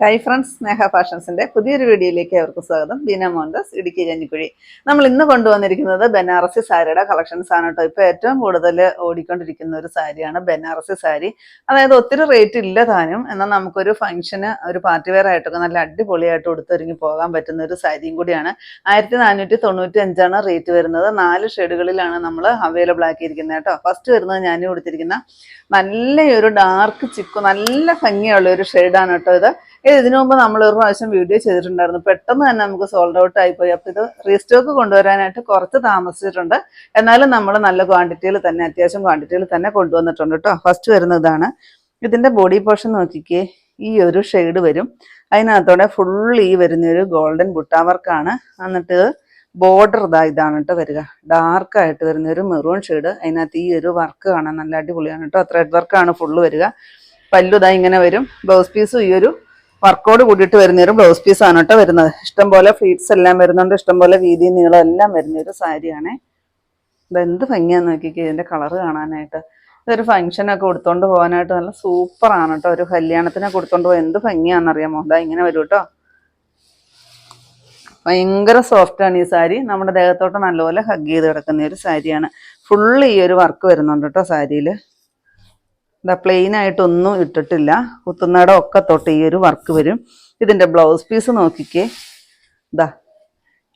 Hi friends സ്നേഹ ഫാഷൻസിന്റെ പുതിയൊരു വീഡിയോയിലേക്ക് അവർക്ക് സ്വാഗതം. ബീന മോണ്ടസ് ഇടുക്കി കഞ്ഞിക്കുഴി നമ്മൾ ഇന്ന് കൊണ്ടുവന്നിരിക്കുന്നത് ബനാറസി സാരിയുടെ കളക്ഷൻസ് ആണ് കേട്ടോ ഇപ്പൊ ഏറ്റവും കൂടുതൽ ഓടിക്കൊണ്ടിരിക്കുന്ന ഒരു സാരിയാണ് ബനാറസി സാരി. അതായത് ഒത്തിരി റേറ്റ് ഇല്ല താനും. എന്നാൽ നമുക്കൊരു ഫംഗ്ഷന് ഒരു പാർട്ടി വെയർ ആയിട്ടൊക്കെ നല്ല അടിപൊളിയായിട്ട് ഉടുത്തൊരുങ്ങി പോകാൻ പറ്റുന്ന ഒരു സാരിയും കൂടിയാണ്. ആയിരത്തി നാനൂറ്റി തൊണ്ണൂറ്റി അഞ്ചാണ് റേറ്റ് വരുന്നത്. നാല് ഷെയ്ഡുകളിലാണ് നമ്മൾ അവൈലബിൾ ആക്കിയിരിക്കുന്നത് കേട്ടോ ഫസ്റ്റ് വരുന്നത് ഞാൻ കൊടുത്തിരിക്കുന്ന നല്ലൊരു ഡാർക്ക് ചിക്കു നല്ല ഭംഗിയുള്ള ഒരു ഷെയ്ഡാണ് കേട്ടോ ഇത്. ഇത് ഇതിനു മുമ്പ് നമ്മൾ ഒരു പ്രാവശ്യം വീഡിയോ ചെയ്തിട്ടുണ്ടായിരുന്നു. പെട്ടെന്ന് തന്നെ നമുക്ക് സോൾഡ് ഔട്ട് ആയിപ്പോയി അപ്പോൾ ഇത് റീസ്റ്റോക്ക് കൊണ്ടുവരാനായിട്ട് കുറച്ച് താമസിച്ചിട്ടുണ്ട്. എന്നാലും നമ്മൾ നല്ല ക്വാണ്ടിറ്റിയിൽ തന്നെ അത്യാവശ്യം ക്വാണ്ടിറ്റിയിൽ തന്നെ കൊണ്ടുവന്നിട്ടുണ്ട് കേട്ടോ. ഫസ്റ്റ് വരുന്നതാണ് ഇതിന്റെ ബോഡി പോർഷൻ നോക്കിക്കേ. ഈ ഒരു ഷെയ്ഡ് വരും. അതിനകത്തോടെ ഫുൾ ഈ വരുന്ന ഒരു ഗോൾഡൻ ബുട്ടാ വർക്കാണ് എന്നിട്ട് ബോർഡർ ഇതാ ഇതാണ് കേട്ടോ വരിക. ഡാർക്ക് ആയിട്ട് വരുന്ന ഒരു മെറൂൺ ഷെയ്ഡ് അതിനകത്ത് ഈ ഒരു വർക്ക് കാണാൻ നല്ല അടിപൊളിയാണ് കേട്ടോ. ത്രെഡ് വർക്കാണ് ഫുള്ള് വരിക. പല്ലു ഇങ്ങനെ വരും. ബ്ലൗസ് പീസും ഈ ഒരു വർക്കോട് കൂടിയിട്ട് വരുന്ന ഒരു ബ്ലൗസ് പീസ് ആണ് കേട്ടോ വരുന്നത്. ഇഷ്ടംപോലെ ഫ്ലീറ്റ്സ് എല്ലാം വരുന്നുണ്ട്. ഇഷ്ടംപോലെ വീതി നീളം എല്ലാം വരുന്ന ഒരു സാരിയാണേ ഇതെന്ത് ഭംഗിയാന്ന് നോക്കിക്കേ. ഇതിന്റെ കളറ് കാണാനായിട്ട്. ഇതൊരു ഫംഗ്ഷനൊക്കെ കൊടുത്തോണ്ട് പോകാനായിട്ട് നല്ല സൂപ്പർ ആണ് കേട്ടോ. ഒരു കല്യാണത്തിനൊക്കെ കൊടുത്തോണ്ട് പോകാൻ എന്ത് ഭംഗിയാണെന്നറിയാമോ ഇതാ ഇങ്ങനെ വരും കേട്ടോ. ഭയങ്കര സോഫ്റ്റ് ആണ് ഈ സാരി നമ്മുടെ ദേഹത്തോട്ട് നല്ലപോലെ ഹഗ് ചെയ്ത് കിടക്കുന്ന ഒരു സാരിയാണ് ഫുള്ള് ഈ ഒരു വർക്ക് വരുന്നുണ്ട് കേട്ടോ സാരിയിൽ ഇതാ പ്ലെയിൻ ആയിട്ടൊന്നും ഇട്ടിട്ടില്ല. കുത്തുന്നടം ഒക്കെ തൊട്ട് ഈ ഒരു വർക്ക് വരും. ഇതിന്റെ ബ്ലൗസ് പീസ് നോക്കിക്കേ. ഇതാ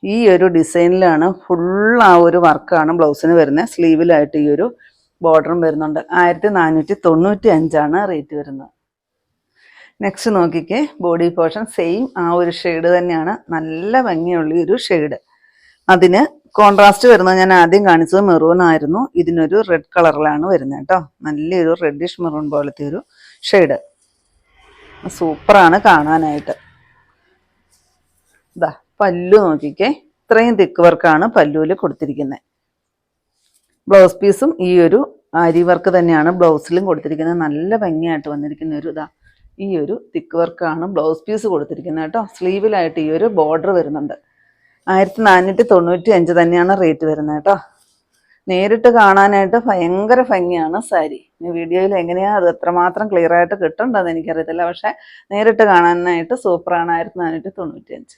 ഈ ഒരു ഡിസൈനിലാണ് ഫുൾ ആ ഒരു വർക്കാണ് ബ്ലൗസിന് വരുന്നത്. സ്ലീവിലായിട്ട് ഈ ഒരു ബോർഡറും വരുന്നുണ്ട്. ആയിരത്തി നാനൂറ്റി തൊണ്ണൂറ്റി അഞ്ചാണ് റേറ്റ് വരുന്നത്. നെക്സ്റ്റ് നോക്കിക്കേ ബോഡി പോർഷൻ സെയിം ആ ഒരു ഷെയ്ഡ് തന്നെയാണ്. നല്ല ഭംഗിയുള്ള ഒരു ഷെയ്ഡ് അതിന് കോൺട്രാസ്റ്റ് വരുന്നത് ഞാൻ ആദ്യം കാണിച്ചത് മെറൂൺ ആയിരുന്നു. ഇതിനൊരു റെഡ് കളറിലാണ് വരുന്നത് കേട്ടോ. നല്ലൊരു റെഡിഷ് മെറൂൺ പോലത്തെ ഒരു ഷെയ്ഡ് സൂപ്പറാണ് കാണാനായിട്ട്. ഇതാ പല്ലു നോക്കിക്കേ. ഇത്രയും തിക്ക് വർക്കാണ് പല്ലുവിൽ കൊടുത്തിരിക്കുന്നത് ബ്ലൗസ് പീസും ഈ ഒരു അരി വർക്ക് തന്നെയാണ് ബ്ലൗസിലും കൊടുത്തിരിക്കുന്നത് നല്ല ഭംഗിയായിട്ട് വന്നിരിക്കുന്ന ഒരു ഇതാ ഈ ഒരു തിക്ക് വർക്കാണ് ബ്ലൗസ് പീസ് കൊടുത്തിരിക്കുന്നത് കേട്ടോ. സ്ലീവിലായിട്ട് ഈ ഒരു ബോർഡർ വരുന്നുണ്ട്. ആയിരത്തി നാനൂറ്റി തൊണ്ണൂറ്റി അഞ്ച് തന്നെയാണ് റേറ്റ് വരുന്നത് കേട്ടോ. നേരിട്ട് കാണാനായിട്ട് ഭയങ്കര ഭംഗിയാണ് സാരി. വീഡിയോയിൽ എങ്ങനെയാ അത് എത്രമാത്രം ക്ലിയർ ആയിട്ട് കിട്ടുന്നുണ്ടെന്ന് എനിക്കറിയത്തില്ല. പക്ഷെ നേരിട്ട് കാണാനായിട്ട് സൂപ്പറാണ് ആയിരത്തി നാനൂറ്റി തൊണ്ണൂറ്റി അഞ്ച്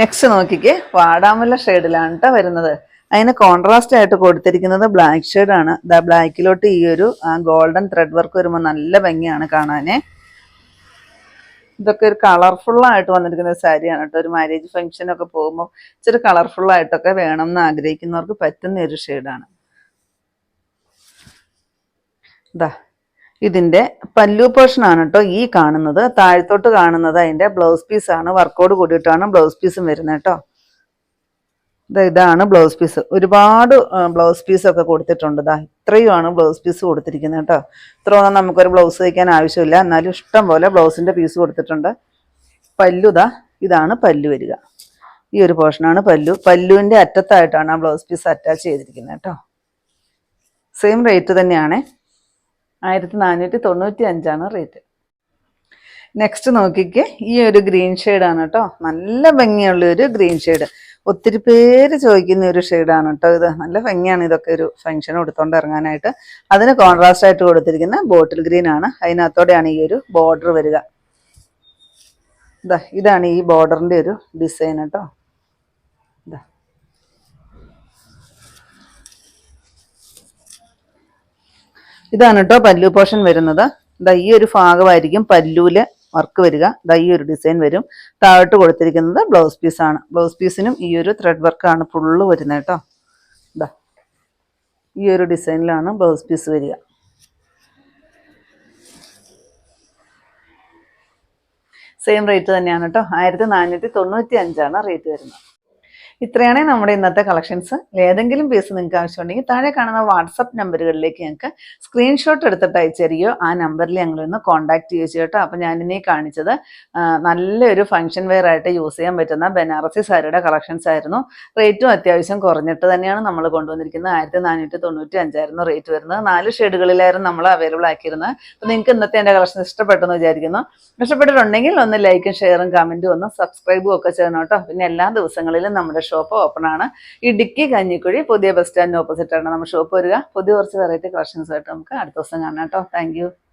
നെക്സ്റ്റ് നോക്കിക്കേ. വാടാമല ഷെയ്ഡിലാണ് കേട്ടോ വരുന്നത്. അതിന് കോൺട്രാസ്റ്റ് ആയിട്ട് കൊടുത്തിരിക്കുന്നത് ബ്ലാക്ക് ഷെയ്ഡാണ് ബ്ലാക്കിലോട്ട് ഈ ഒരു ഗോൾഡൻ ത്രെഡ് വർക്ക് വരുമ്പോൾ നല്ല ഭംഗിയാണ് കാണാനേ. ഇതൊക്കെ ഒരു കളർഫുൾ ആയിട്ട് വന്നിരിക്കുന്ന സാരിയാണ് കേട്ടോ. ഒരു മാരേജ് ഫംഗ്ഷനൊക്കെ പോകുമ്പോൾ ഇച്ചിരി കളർഫുൾ ആയിട്ടൊക്കെ വേണം എന്ന് ആഗ്രഹിക്കുന്നവർക്ക് പറ്റുന്ന ഒരു ഷെയ്ഡാണ് ഇതാ ഇതിന്റെ പല്ലു പോർഷൻ ആണ് കേട്ടോ ഈ കാണുന്നത്. താഴത്തോട്ട് കാണുന്നത് അതിന്റെ ബ്ലൗസ് പീസ് ആണ്. വർക്കോട് കൂടിയിട്ടാണ് ബ്ലൗസ് പീസും വരുന്നത് കേട്ടോ. ഇതാണ് ബ്ലൗസ് പീസ്. ഒരുപാട് ബ്ലൗസ് പീസ് ഒക്കെ കൊടുത്തിട്ടുണ്ട്. ദാ ഇത്രയുമാണ് ബ്ലൗസ് പീസ് കൊടുത്തിരിക്കുന്നത് കേട്ടോ. ഇത്രയൊന്നും നമുക്കൊരു ബ്ലൗസ് തയ്ക്കാൻ ആവശ്യമില്ല. എന്നാലും ഇഷ്ടം പോലെ ബ്ലൗസിന്റെ പീസ് കൊടുത്തിട്ടുണ്ട്. പല്ലു ദാ ഇതാണ് പല്ലു വരിക. ഈ ഒരു പോർഷനാണ് പല്ലു. പല്ലുവിന്റെ അറ്റത്തായിട്ടാണ് ആ ബ്ലൗസ് പീസ് അറ്റാച്ച് ചെയ്തിരിക്കുന്നത് കേട്ടോ. സെയിം റേറ്റ് തന്നെയാണ്. ആയിരത്തി നാനൂറ്റി തൊണ്ണൂറ്റി അഞ്ചാണ് റേറ്റ് നെക്സ്റ്റ് നോക്കിക്കേ. ഈ ഒരു ഗ്രീൻ ഷെയ്ഡാണ് കേട്ടോ. നല്ല ഭംഗിയുള്ള ഒരു ഗ്രീൻ ഷെയ്ഡ് ഒത്തിരി പേര് ചോദിക്കുന്ന ഒരു ഷെയ്ഡാണ് കേട്ടോ ഇത്. നല്ല ഭംഗിയാണ് ഇതൊക്കെ ഒരു ഫംഗ്ഷൻ എടുത്തോണ്ട് ഇറങ്ങാനായിട്ട്. അതിന് കോൺട്രാസ്റ്റ് ആയിട്ട് കൊടുത്തിരിക്കുന്ന ബോട്ടിൽ ഗ്രീൻ ആണ്. അതിനകത്തോടെയാണ് ഈ ഒരു ബോർഡർ വരിക. ഇതാ ഇതാണ് ഈ ബോർഡറിന്റെ ഒരു ഡിസൈൻ കേട്ടോ. ഇതാ ഇതാണ് കേട്ടോ പല്ലു പോഷൻ വരുന്നത്. ഇതാ ഈ ഒരു ഭാഗമായിരിക്കും പല്ലുവിൽ വർക്ക് വരിക. ദാ ഈ ഒരു ഡിസൈൻ വരും. താഴോട്ട് കൊടുത്തിരിക്കുന്നത് ബ്ലൗസ് പീസ് ആണ്. ബ്ലൗസ് പീസിനും ഈ ഒരു ത്രെഡ് വർക്കാണ് ഫുള്ള് വരുന്നത് കേട്ടോ. ഇതാ ഈ ഒരു ഡിസൈനിലാണ് ബ്ലൗസ് പീസ് വരിക. സെയിം റേറ്റ് തന്നെയാണ് കേട്ടോ. ആയിരത്തി നാനൂറ്റി തൊണ്ണൂറ്റി അഞ്ചാണ് റേറ്റ് വരുന്നത്. ഇത്രയാണ് നമ്മുടെ ഇന്നത്തെ കളക്ഷൻസ് ഏതെങ്കിലും പീസ് നിങ്ങൾക്ക് ആവശ്യമുണ്ടെങ്കിൽ താഴെ കാണുന്ന വാട്സപ്പ് നമ്പറുകളിലേക്ക് ഞങ്ങൾക്ക് സ്ക്രീൻഷോട്ട് എടുത്തിട്ട് അയച്ചു തരികയോ ആ നമ്പറിൽ ഞങ്ങളൊന്ന് കോൺടാക്ട് ചെയ്യുകയോ കേട്ടോ. അപ്പോൾ ഞാനിനി കാണിച്ചത് നല്ലൊരു ഫംഗ്ഷൻ വെയർ ആയിട്ട് യൂസ് ചെയ്യാൻ പറ്റുന്ന ബനാറസി സാരിയുടെ കളക്ഷൻസ് ആയിരുന്നു. റേറ്റും അത്യാവശ്യം കുറഞ്ഞിട്ട് തന്നെയാണ് നമ്മൾ കൊണ്ടുവന്നിരിക്കുന്നത്. ആയിരത്തി നാനൂറ്റി തൊണ്ണൂറ്റി അഞ്ചായിരുന്നു റേറ്റ് വരുന്നത്. നാല് ഷെയ്ഡുകളിലായിരുന്നു നമ്മൾ അവൈലബിൾ ആക്കിയിരുന്നത്. അപ്പോൾ നിങ്ങൾക്ക് ഇന്നത്തെ എന്റെ കളക്ഷൻ ഇഷ്ടപ്പെട്ടെന്ന് വിചാരിക്കുന്നു. ഇഷ്ടപ്പെട്ടിട്ടുണ്ടെങ്കിൽ ഒന്ന് ലൈക്കും ഷെയറും കമന്റും ഒന്ന് സബ്സ്ക്രൈബും ഒക്കെ ചെയ്യണം കേട്ടോ. പിന്നെ എല്ലാ ദിവസങ്ങളിലും നമ്മുടെ ഷോപ്പ് ഓപ്പൺ ആണ്. ഇടുക്കി കഞ്ഞിക്കുഴി പുതിയ ബസ് സ്റ്റാൻഡിന് ഓപ്പോസിറ്റ് ആണ്. നമ്മുടെ ഷോപ്പ് വരിക. പുതിയ കുറച്ച് വെറൈറ്റി കളക്ഷൻസ് ആയിട്ട് നമുക്ക് അടുത്ത ദിവസം കാണാം കേട്ടോ. താങ്ക്